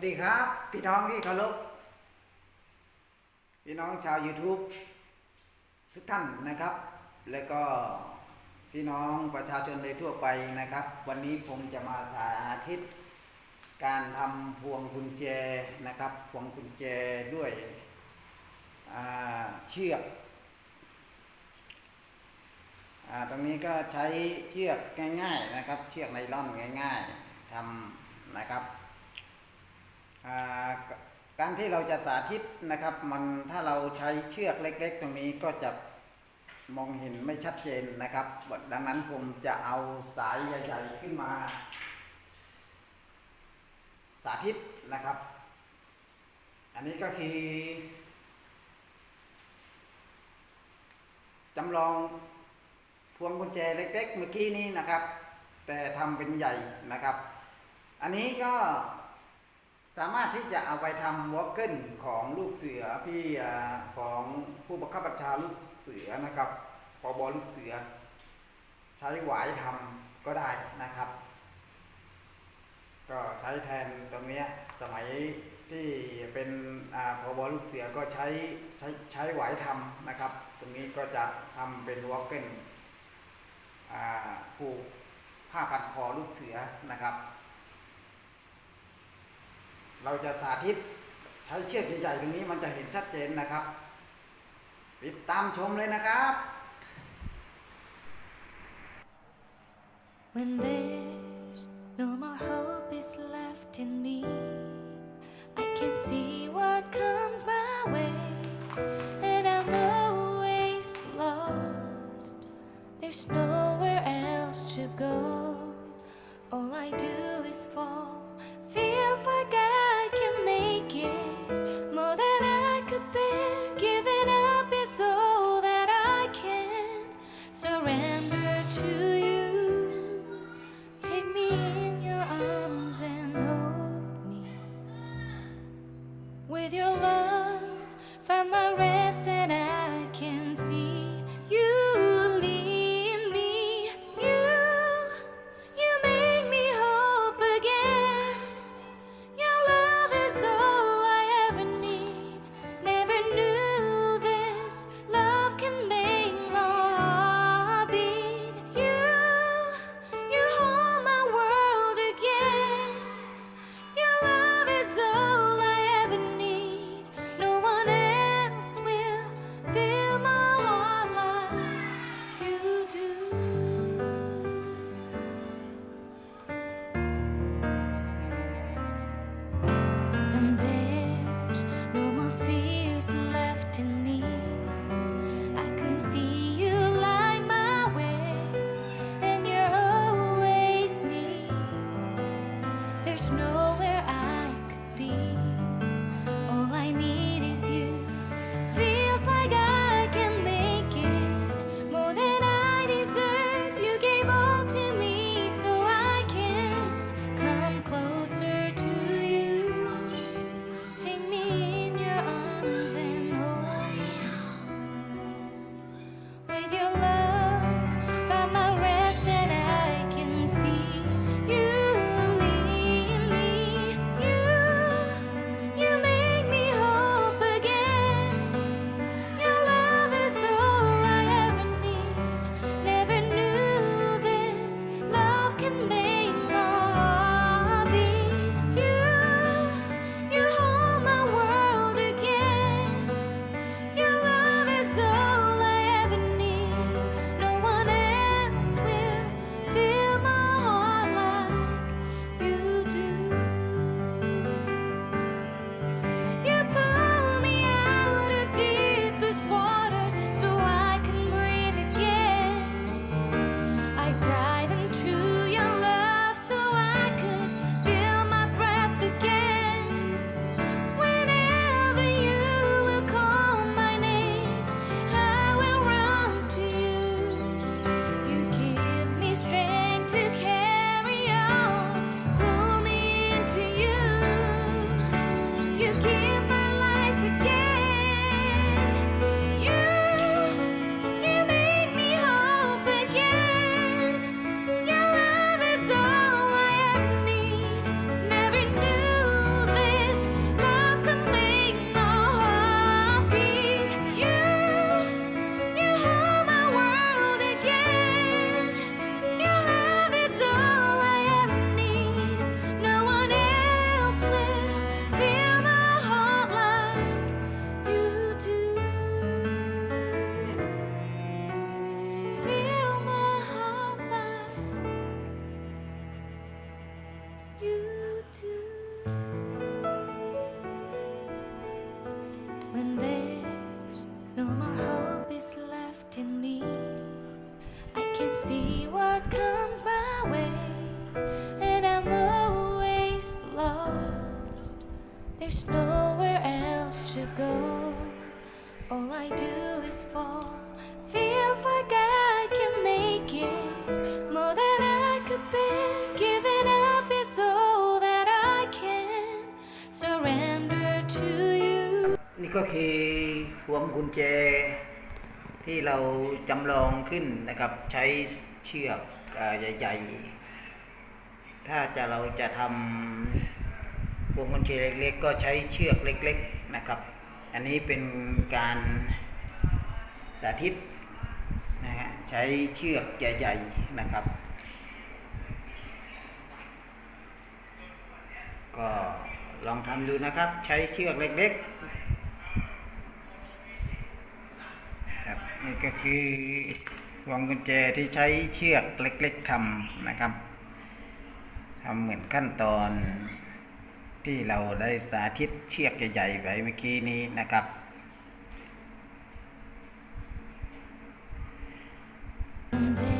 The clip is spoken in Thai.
วัสดีครับ พี่น้องที่เคารพพี่น้องชาว YouTube ทุกท่านนะครับ แล้วก็พี่น้องประชาชนโดยทั่วไปนะครับ วันนี้ผมจะมาสาธิต การทำพวงกุญแจนะครับ พวงกุญแจด้วยเชือกอตรงนี้ก็ใช้เชือกง่าย ๆนะครับ เชือกไนล่อนง่าย ๆทำนะครับ การที่เราจะสาธิตนะครับ มันถ้าเราใช้เชือกเล็ก ๆ ตรงนี้ก็จะมองเห็นไม่ชัดเจนนะครับ ดังนั้นผมจะเอาสายใหญ่ๆขึ้นมา สาธิตนะครับ อันนี้ก็คือจำลองพวงกุญแจเล็ก ๆ เมื่อกี้นี้นะครับ แต่ทำเป็นใหญ่นะครับ อันนี้ก็ สามารถที่จะเอาไปทำวอลเกิลของลูกเสือพี่ของผู้บังคับบัญชาลูกเสือนะครับพอบอลูกเสือ ใช้หวายทำก็ได้นะครับ ก็ใช้แทนตรงนี้สมัยที่เป็นอพอบอลูกเสือก็ใช้ใช้ใช้หวายทำนะครับ ตรงนี้ก็จะทำเป็นวอลเกิลผูกผ้าพันคอลูกเสือนะครับ เราจะสาธิตใช้เชือกใหญ่ๆตรงนี้มันจะเห็นชัดเจนนะครับ ติดตามชมเลยนะครับ When there's no more hope is left in me, I can see what comes my way, and I'm always lost. There's nowhere else to go. There's nowhere else to go. All I do is fall. คือพวงกุญแจที่เราจำลองขึ้นนะครับใช้เชือกเอ่ใหญ่ๆ ถ้าจะเราจะทำพวงกุญแจเล็กๆ ก็ใช้เชือกเล็กๆนะครับ อันนี้เป็นการสาธิตนะฮะใช้เชือกใหญ่ๆนะครับ ก็ลองทำดูนะครับ ใช้เชือกเล็กๆ ครับ นี่ก็คือวงกุญแจที่ใช้เชือกเล็กๆทำนะครับทำเหมือนขั้นตอนที่เราได้สาธิตเชือกใหญ่ๆไปเมื่อกี้นี้นะครับ And